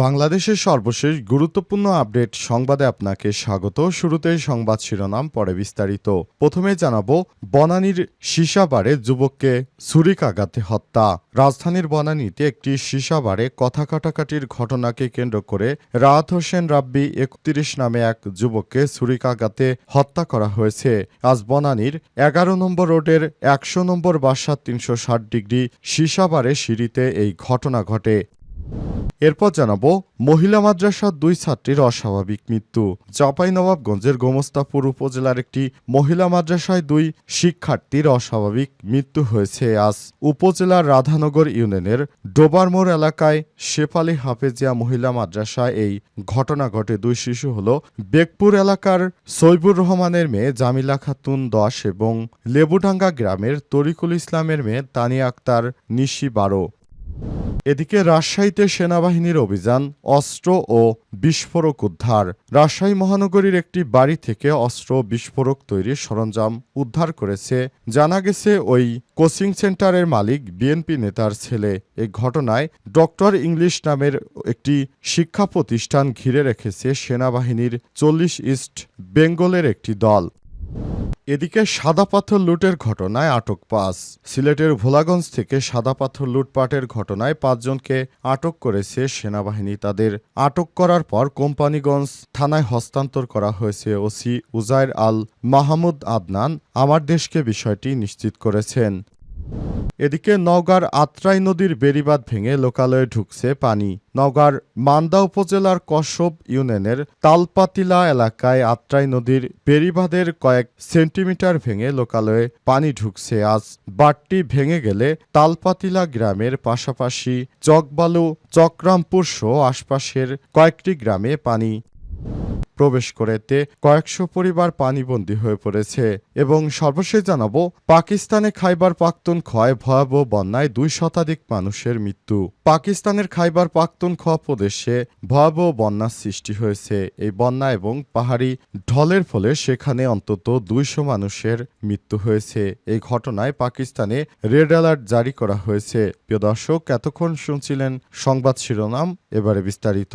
বাংলাদেশের সর্বশেষ গুরুত্বপূর্ণ আপডেট সংবাদে আপনাকে স্বাগত। শুরুতেই সংবাদ শিরোনাম, পরে বিস্তারিত। প্রথমে জানাব, বনানীর সীসাবারে যুবককে ছুরিকাঘাতে হত্যা। রাজধানীর বনানীতে একটি সীসাবারে কথা কাটাকাটির ঘটনাকে কেন্দ্র করে রাহাত হোসেন রাব্বি একত্রিশ নামে এক যুবককে ছুরিকাঘাতে হত্যা করা হয়েছে। আজ বনানীর এগারো নম্বর রোডের একশো নম্বর বাসা তিনশো ষাট ডিগ্রি সীসাবারে সিঁড়িতে এই ঘটনা ঘটে। এরপর জানাব, মহিলা মাদ্রাসার দুই ছাত্রীর অস্বাভাবিক মৃত্যু। চাঁপাইনবাবগঞ্জের গোমস্তাপুর উপজেলার একটি মহিলা মাদ্রাসায় দুই শিক্ষার্থীর অস্বাভাবিক মৃত্যু হয়েছে আজ। উপজেলার রাধানগর ইউনিয়নের ডোবারমোর এলাকায় শেফালি হাফেজিয়া মহিলা মাদ্রাসায় এই ঘটনা ঘটে। দুই শিশু হল বেগপুর এলাকার সৈবুর রহমানের মেয়ে জামিলা খাতুন দশ এবং লেবুডাঙ্গা গ্রামের তরিকুল ইসলামের মেয়ে তানিয়া আক্তার নিশি বারো। এদিকে রাজশাহীতে সেনাবাহিনীর অভিযান, অস্ত্র ও বিস্ফোরক উদ্ধার। রাজশাহী মহানগরীর একটি বাড়ি থেকে অস্ত্র বিস্ফোরক তৈরির সরঞ্জাম উদ্ধার করেছে। জানা গেছে, ওই কোচিং সেন্টারের মালিক বিএনপি নেতার ছেলে। এই ঘটনায় ডক্টর ইংলিশ নামের একটি শিক্ষা প্রতিষ্ঠান ঘিরে রেখেছে সেনাবাহিনীর চল্লিশ ইস্ট বেঙ্গলের একটি দল। এদিকে সাদা পাথর লুটের ঘটনায় আটক পাঁচ। সিলেটের ভোলাগঞ্জ থেকে সাদা পাথর লুটপাটের ঘটনায় পাঁচজনকে আটক করেছে সেনাবাহিনী। তাদের আটক করার পর কোম্পানিগঞ্জ থানায় হস্তান্তর করা হয়েছে ওসি উজাইর আল মাহমুদ আদনান। আমার দেশকে বিষয়টি নিশ্চিত করেছেন। এদিকে নওগাঁর আত্রাই নদীর বেড়িবাঁধ ভেঙে লোকালয়ে ঢুকছে পানি। নওগাঁর মান্দা উপজেলার কশ্যপ ইউনিয়নের তালপাতিলা এলাকায় আত্রাই নদীর বেড়িবাঁধের কয়েক সেন্টিমিটার ভেঙে লোকালয়ে পানি ঢুকছে। আজ বাঁটটি ভেঙে গেলে তালপাতিলা গ্রামের পাশাপাশি চকবালু চক্রামপুর সহ আশপাশের কয়েকটি গ্রামে পানি প্রবেশ করেতে কয়েকশো পরিবার পানিবন্দী হয়ে পড়েছে এবং সর্বশেষ জানাব, পাকিস্তানে খাইবার পাখতুনখোয়ায় ভয়াবহ বন্যায় দুই শতাধিক মানুষের মৃত্যু। পাকিস্তানের খাইবার পাখতুনখোয়া প্রদেশে ভয়াবহ বন্যার সৃষ্টি হয়েছে। এই বন্যা এবং পাহাড়ি ঢলের ফলে সেখানে অন্তত দুইশো মানুষের মৃত্যু হয়েছে। এই ঘটনায় পাকিস্তানে রেড অ্যালার্ট জারি করা হয়েছে। প্রিয় দর্শক, এতক্ষণ শুনছিলেন সংবাদ শিরোনাম, এবারে বিস্তারিত।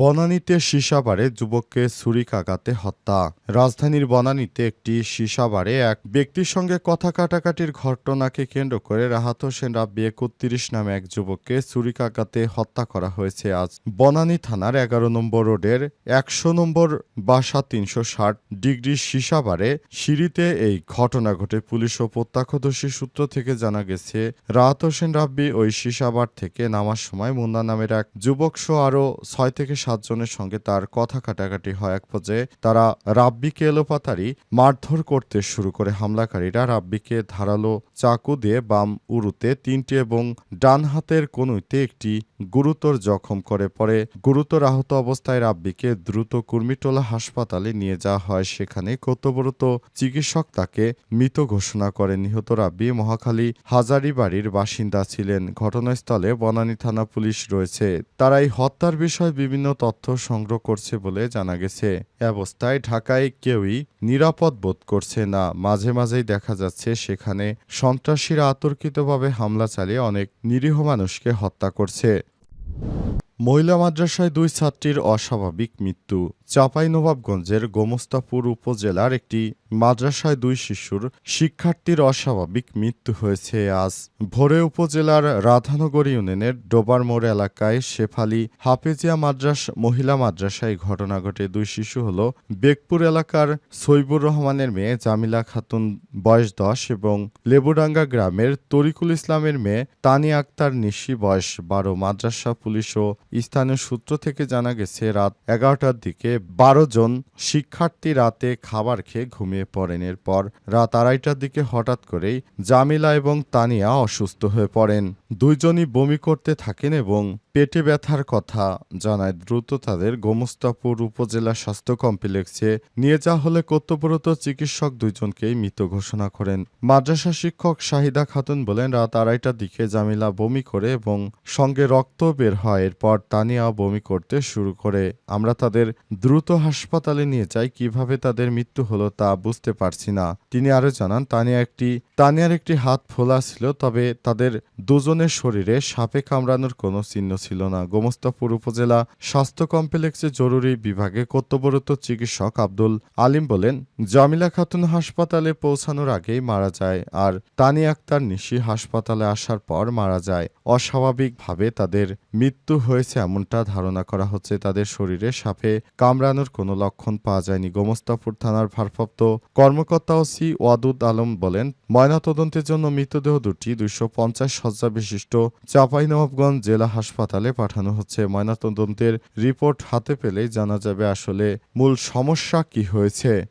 বনানীতে সীসাবারে যুবককে ছুরিকাঘাতে হত্যা। রাজধানীর বনানীতে একটি সীসাবারে এক ব্যক্তির সঙ্গে কথা কাটাকাটির ঘটনাকে কেন্দ্র করে রাহাত হোসেন রাব্বি একত্রিশ নামে এক যুবককে ছুরিকাঘাতে হত্যা করা হয়েছে। আজ বনানী থানার এগারো নম্বর রোডের একশো নম্বর বাসা তিনশো ষাট ডিগ্রি সীসাবারে সিঁড়িতে এই ঘটনা ঘটে। পুলিশ ও প্রত্যক্ষদর্শী সূত্র থেকে জানা গেছে, রাহাত হোসেন রাব্বি ওই সীসাবার থেকে নামার সময় মুন্না নামের এক যুবক সহ আরও ছয় থেকে সাতজনের সঙ্গে তার কথা কাটাকাটি হয় এক পর্যায়ে। তারা রাব্বিকে এলোপাতারি মারধর করতে শুরু করে হামলাকারীরা। রাব্বিকে ধারালো চাকু দিয়ে বাম উরুতে তিনটি এবং ডান হাতের কনুইতে একটি গুরুতর জখম করে। পরে গুরুতর আহত অবস্থায় রাব্বিকে দ্রুত কুর্মিটোলা হাসপাতালে নিয়ে যাওয়া হয়। সেখানে কর্তব্যরত চিকিৎসক তাকে মৃত ঘোষণা করে নিহত রাব্বি মহাখালী হাজারিবাড়ির বাসিন্দা ছিলেন। ঘটনাস্থলে বনানী থানা পুলিশ রয়েছে। তারা এই হত্যার বিষয়ে বিভিন্ন তথ্য সংগ্রহ করছে বলে জানা গেছে। অবস্থায় ঢাকায় কেউই নিরাপদ বোধ করছে না। মাঝে মাঝেই দেখা যাচ্ছে সেখানে সন্ত্রাসীরা আতর্কিতভাবে হামলা চালিয়ে অনেক নিরীহ মানুষকে হত্যা করছে। মহিলা মাদ্রাসায় দুই ছাত্রীর অস্বাভাবিক মৃত্যু। চাঁপাইনবাবগঞ্জের গোমস্তাপুর উপজেলার একটি মাদ্রাসায় দুই শিশুর শিক্ষার্থীর অস্বাভাবিক মৃত্যু হয়েছে আজ। ভোরে উপজেলার রাধানগর ইউনিয়নের ডোবারমোড় এলাকায় শেফালি হাফেজিয়া মাদ্রাস মহিলা মাদ্রাসায় ঘটনা ঘটে। দুই শিশু হল বেগপুর এলাকার সৈবুর রহমানের মেয়ে জামিলা খাতুন, বয়স দশ, এবং লেবুডাঙ্গা গ্রামের তরিকুল ইসলামের মেয়ে তানিয়া আক্তার নিশি, বয়স বারো। মাদ্রাসা, পুলিশ ও স্থানীয় সূত্র থেকে জানা গেছে, রাত এগারোটার দিকে বারো জন শিক্ষার্থী রাতে খাবার খেয়ে ঘুমিয়ে পড়েন। এরপর রাত আড়াইটার দিকে হঠাৎ করেই জামিলা এবং তানিয়া অসুস্থ হয়ে পড়েন। দুইজনই বমি করতে থাকেন এবং পেটে ব্যথার কথা জানায় দ্রুত তাদের গোমস্তাপুর উপজেলা স্বাস্থ্য কমপ্লেক্সে নিয়ে যাওয়া হলে কর্তব্যরত চিকিৎসক দুইজনকেই মৃত ঘোষণা করেন। মাদ্রাসা শিক্ষক শাহিদা খাতুন বলেন, রাত আড়াইটার দিকে জামিলা বমি করে এবং সঙ্গে রক্ত বের হয়, এরপর তানিয়া বমি করতে শুরু করে। আমরা তাদের দ্রুত হাসপাতালে নিয়ে যাই, কীভাবে তাদের মৃত্যু হলো তা বুঝতে পারছি না। তিনি আরও জানান, তানিয়া একটি, তানিয়ার একটি হাত ফোলা ছিল, তবে তাদের দুজনের শরীরে সাপে কামড়ানোর কোনো চিহ্ন ছিল না। গোমস্তাপুর উপজেলা স্বাস্থ্য কমপ্লেক্সে জরুরি বিভাগে কর্তব্যরত চিকিৎসক আব্দুল আলিম বলেন, জামিলা খাতুন হাসপাতালে পৌঁছানোর আগেই মারা যায় আর তানি আক্তার নিশি হাসপাতালে আসার পর মারা যায়। অস্বাভাবিকভাবে তাদের মৃত্যু হয়েছে এমনটা ধারণা করা হচ্ছে। তাদের শরীরে সাপে কামড়ানোর কোনো লক্ষণ পাওয়া যায়নি। গোমস্তাপুর থানার ভারপ্রাপ্ত কর্মকর্তা ওসি ওয়াদুদ আলম বলেন, ময়নাতদন্তের জন্য মৃতদেহ দুটি দুইশো পঞ্চাশ শয্যা বিশিষ্ট চাঁপাইনবাবগঞ্জ জেলা হাসপাতালে পাঠানো হচ্ছে। ময়নাতদন্তের রিপোর্ট হাতে পেলেই জানা যাবে আসলে মূল সমস্যা কি হয়েছে।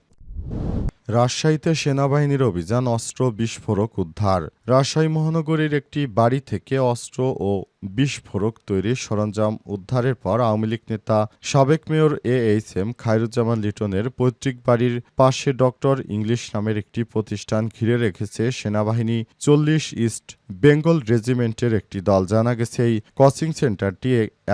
রাজশাহীতে সেনাবাহিনীর অভিযান অস্ত্র বিস্ফোরক উদ্ধার। রাজশাহী মহানগরীর একটি বাড়ি থেকে অস্ত্র ও বিস্ফোরক তৈরির সরঞ্জাম উদ্ধারের পর আওয়ামী লীগ নেতা সাবেক mayor A H M Khairuzzaman লিটনের পৈতৃক বাড়ির পাশে ডক্টর ইংলিশ নামের একটি প্রতিষ্ঠান ঘিরে রেখেছে সেনাবাহিনী। চল্লিশ ইস্ট বেঙ্গল রেজিমেন্টের একটি দল জানা গেছে এই কোচিং সেন্টারটি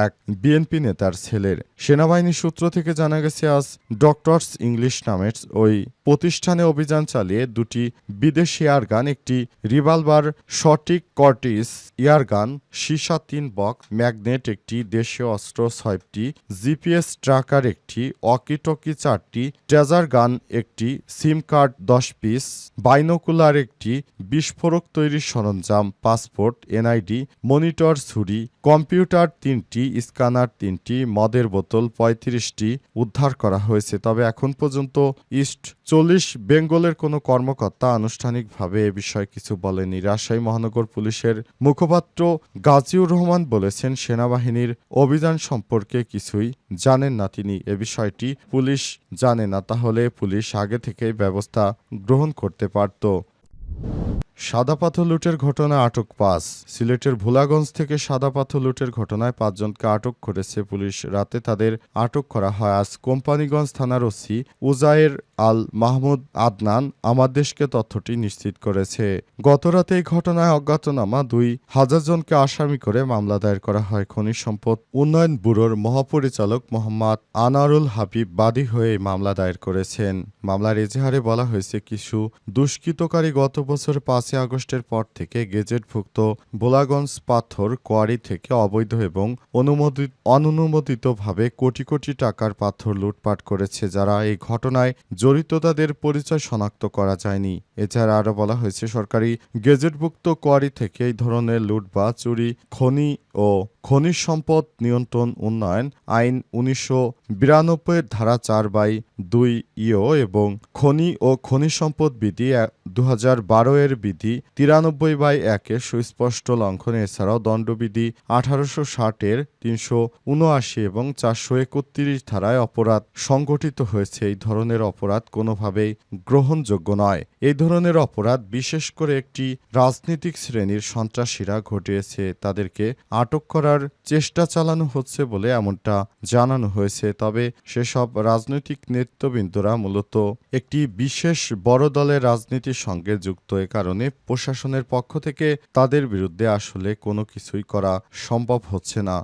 এক বিএনপি নেতার ছেলের। সেনাবাহিনী সূত্র থেকে জানা গেছে, আজ ডক্টরস ইংলিশ নামের ওই প্রতিষ্ঠানে অভিযান চালিয়ে দুটি বিদেশি এয়ারগান একটি রিভলভার, সঠিক কর্টিস এয়ারগান সীসা তিন বক ম্যাগনেট একটি দেশীয় অস্ত্র ছয়টি জিপিএস ট্রাকার একটি অকিটকি চারটি ট্রেজার গান একটি সিম কার্ড দশ পিস বাইনোকুলার একটি, বিস্ফোরক তৈরির সরঞ্জাম পাসপোর্ট এনআইডি মনিটর ছুরি কম্পিউটার তিনটি স্ক্যানার তিনটি, মদের বোতল পঁয়ত্রিশটি উদ্ধার করা হয়েছে। তবে এখন পর্যন্ত ইস্ট চল্লিশ বেঙ্গলের কোনো কর্মকর্তা আনুষ্ঠানিকভাবে এ বিষয়ে কিছু বলেনি। রাজশাহী মহানগর পুলিশের মুখপাত্র গাজীউর রহমান বলেছেন, সেনাবাহিনীর অভিযান সম্পর্কে কিছুই জানেন না তিনি। এ বিষয়টি পুলিশ জানে না, তাহলে পুলিশ আগে থেকে ব্যবস্থা গ্রহণ করতে পারত। সাদা পাথর লুটের ঘটনায় আটক পাঁচ। সিলেটের ভোলাগঞ্জ থেকে সাদা পাথর লুটের ঘটনায় পাঁচজনকে আটক করেছে পুলিশ। রাতে তাদের আটক করা হয়। আজ কোম্পানিগঞ্জ থানার ওসি উজায়ের আল মাহমুদ আদনান আমার দেশকে তথ্যটি নিশ্চিত করেছে। গতরাতে এই ঘটনায় অজ্ঞাতনামা দুই হাজার জনকে আসামি করে মামলা দায়ের করা হয়। খনিজ সম্পদ উন্নয়ন ব্যুরোর মহাপরিচালক মোহাম্মদ আনারুল হাবিব বাদী হয়ে মামলা দায়ের করেছেন। মামলার এজাহারে বলা হয়েছে, কিছু দুষ্কৃতকারী গত বছর পাঁচই আগস্টের পর থেকে গেজেটভুক্ত বোলাগঞ্জ পাথর কোয়ারি থেকে অবৈধ এবং অনুমোদিত অননুমোদিতভাবে কোটি কোটি টাকার পাথর লুটপাট করেছে যারা এই ঘটনায় জড়িত তাদের পরিচয় শনাক্ত করা যায়নি। এছাড়া আরও বলা হয়েছে, সরকারি গেজেটভুক্ত কোয়ারি থেকে এই ধরনের লুট বা চুরি, খনি ও খনিজ সম্পদ নিয়ন্ত্রণ উন্নয়ন আইন উনিশশো বিরানব্বই ধারা চার বাই দুই ইও এবং খনি ও খনিজ সম্পদ বিধি দু বারো এর বিধি তিরানব্বই বাই একের সুস্পষ্ট লঙ্ঘন, এছাড়াও দণ্ডবিধি আঠারোশো ষাটের তিনশো উনআশি এবং চারশো একত্রিশ ধারায় অপরাধ সংগঠিত হয়েছে। এই ধরনের অপরাধ কোনোভাবেই গ্রহণযোগ্য নয়। এই ধরনের অপরাধ বিশেষ করে একটি রাজনৈতিক শ্রেণির সন্ত্রাসীরা ঘটিয়েছে। তাদেরকে আটক করার চেষ্টা চালানো হচ্ছে বলে এমনটা জানানো হয়েছে। তবে সেসব রাজনৈতিক নেতৃবৃন্দরা মূলত একটি বিশেষ বড় দলের রাজনীতির সঙ্গে যুক্ত। এ কারণে প্রশাসনের পক্ষ থেকে তাদের বিরুদ্ধে আসলে কোনো কিছুই করা সম্ভব হচ্ছে না।